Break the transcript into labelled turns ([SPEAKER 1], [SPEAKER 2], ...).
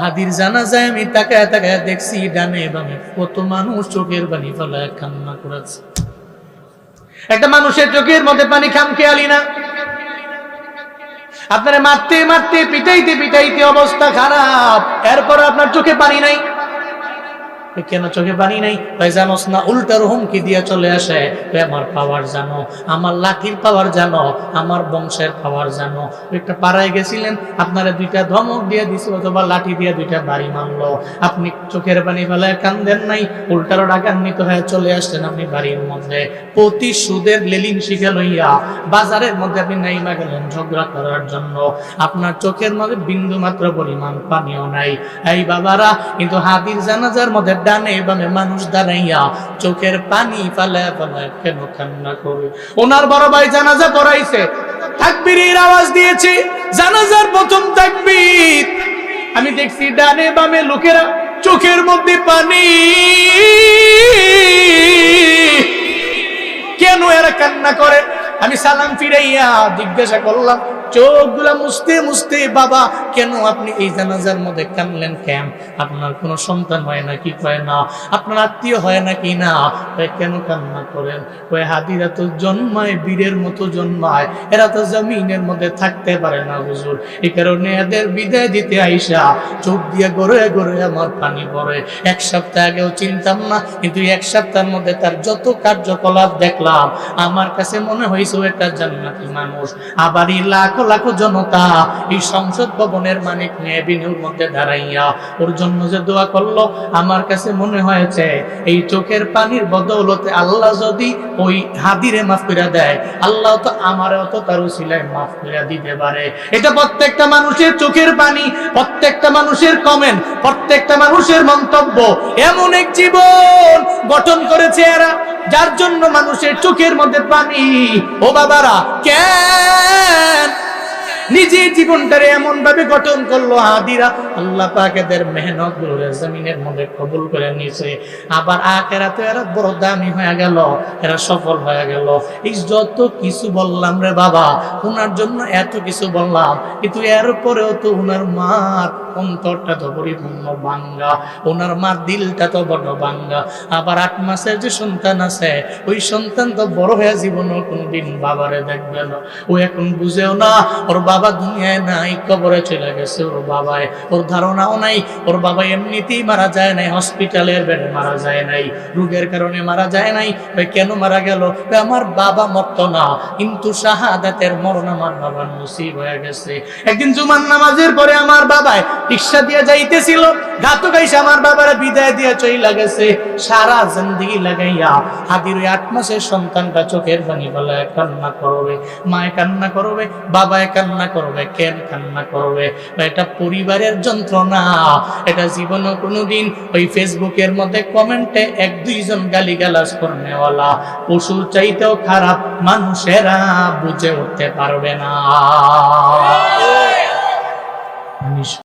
[SPEAKER 1] হাদির জানা যায় আমি তাকায় তাকায় দেখছি ডানে বামে কত মানুষ চোখের পানি ফেলায় কান্না করেছে। একটা মানুষের চোখের মধ্যে পানি খামকে আলি না। আপনারা মারতে মারতে পিটাইতে পিটাইতে অবস্থা খারাপ। এরপর আপনার চোখে পানি নাই। কেন চোখে পানি নাই? ভাই জানোস না, উল্টার হুমকি দিয়ে চলে আসে। আমার পাওয়ার জানো, আমার লাঠির পাওয়ার জানো, আমার বংশের পাওয়ার জানো। একটা পাড়ায় গেছিলেন, আপনারা দুইটা ধমক দিয়ে দিছে, অথবা লাঠি দিয়ে দুইটা বাড়ি মারলো। আপনি চোখের পানি ফেলায় কান্দেন নাই, উল্টারও ডাকান্বিত হয়ে চলে আসছেন আপনি বাড়ির মধ্যে। প্রতিশোধের লেলিন শিখে লইয়া বাজারের মধ্যে আপনি নাইমা গেলেন ঝগড়া করার জন্য। আপনার চোখের মধ্যে বিন্দু মাত্র পরিমাণ পানিও নাই। এই বাবারা, কিন্তু হাতির জানাজার মধ্যে ডানে বামে মানুষ দাঁড়াইয়া চোখের পানি ফালায় ফালায় কেন কান্না করে? ওনার বড় ভাই জানাজা পড়াইছে। তাকবীরের আওয়াজ দিয়েছে, জানাজার প্রথম তাকবীর। আমি দেখছি ডানে বামে লোকেরা চোখের মধ্যে পানি। কেন এরা কান্না করে? আমি সালাম ফিরাইয়া জিজ্ঞাসা করলাম চোখগুলা মুছতে মুছতে বাবা কেন আপনি এই জানাজার মধ্যে কানলেন কেন? আপনার কোনো সন্তান হয় না কি হয় না? আপনার আত্মীয় হয় না কি না? কয়, কেন কান্না করেন? ওই হাতিরা তো জন্মায় বীরের মতো জন্মায়। এরা তো জমিনের মধ্যে থাকতে পারে না হুজুর। এই কারণে এদের বিদায় দিতে আইসা চোখ দিয়ে গড়ে গড়ে আমার পানি পড়ে। এক সপ্তাহ আগেও চিনতাম না কিন্তু এক সপ্তাহের মধ্যে তার যত কার্যকলাপ দেখলাম আমার কাছে মনে হয়েছে একটা জান্নাতি মানুষ। আবার এই লাখো লাখো জনতা এই সংসদ ভবনের মানিক নেবিনুর মধ্যে দাঁড়াইয়া ওর জন্য যে দোয়া করল, আমার কাছে মনে হয়েছে, এই চোখের পানির বদৌলতে আল্লাহ যদি ওই হাদিরে মাফ করে দেয়, আল্লাহ তো আমারও তো তার উসিলায় মাফ করে দিতে পারে। এটা প্রত্যেকটা মানুষের চোখের পানি, প্রত্যেকটা মানুষের কমেন্ট, প্রত্যেকটা মানুষের মন্তব্য। এমন এক জীবন গঠন করেছে এরা, যার জন্য মানুষের চোখের মধ্যে পানি। ও বাবারা, কেন নিজের জীবনটারে এমন ভাবে গঠন করল হাদিরা। আল্লাহ পাক এদের মেহনতগুলো জমিনের মধ্যে কবুল করে নিয়েছে। আবার আখেরাতে এরা বড় দামি হয়ে গেল, এরা সফল হয়ে গেল। এই যত কিছু বললাম রে বাবা ওনার জন্য এত কিছু বললাম, কিন্তু এরপরেও তো ওনার মার অন্তরটা তো পরিপূর্ণ বাঙ্গা ওনার মার দিলটা তো বড় বাঙ্গা আবার আট মাসের যে সন্তান আছে, ওই সন্তান তো বড় হয়ে জীবনও কোনোদিন বাবারে দেখবে না। ও এখন বুঝেও না, ওর বাবা দুনিয়ায় নাই, কবরে চলে গেছে ওর বাবায়। ওর ধারণাও নাই, ওর বাবা এমনিতেই মারা যায় নাই, হসপিটালের বেডে মারা যায় নাই। রোগের কারণে মারা যায় নাই কেন মারা গেল? আমার বাবা মরত না, কিন্তু শাহাদাতের মরণ আমার বাবার নসিব হয়ে গেছে। একদিন জুমার নামাজের পরে আমার বাবায় রিক্সা দিয়ে যাইতেছিল গাতো গাইছে আমার বাবারে বিদায় দিয়ে চইলা গেছে। সারা জিন্দিগি লাগাইয়া হাদির ওই আট মাসের সন্তানটা চোখের পানি বলায় কান্না করবে মায় কান্না করবে বাবায় কান্না করবে, কেন কান্না করবে? এটা পরিবারের যন্ত্রণা। এটা জীবনে কোনোদিন ওই ফেসবুকের মধ্যে কমেন্টে এক দুইজন গালি গালাজ করনেওয়ালা। পশুর চাইতেও খারাপ মানুষেরা বুঝে উঠতে পারবে না।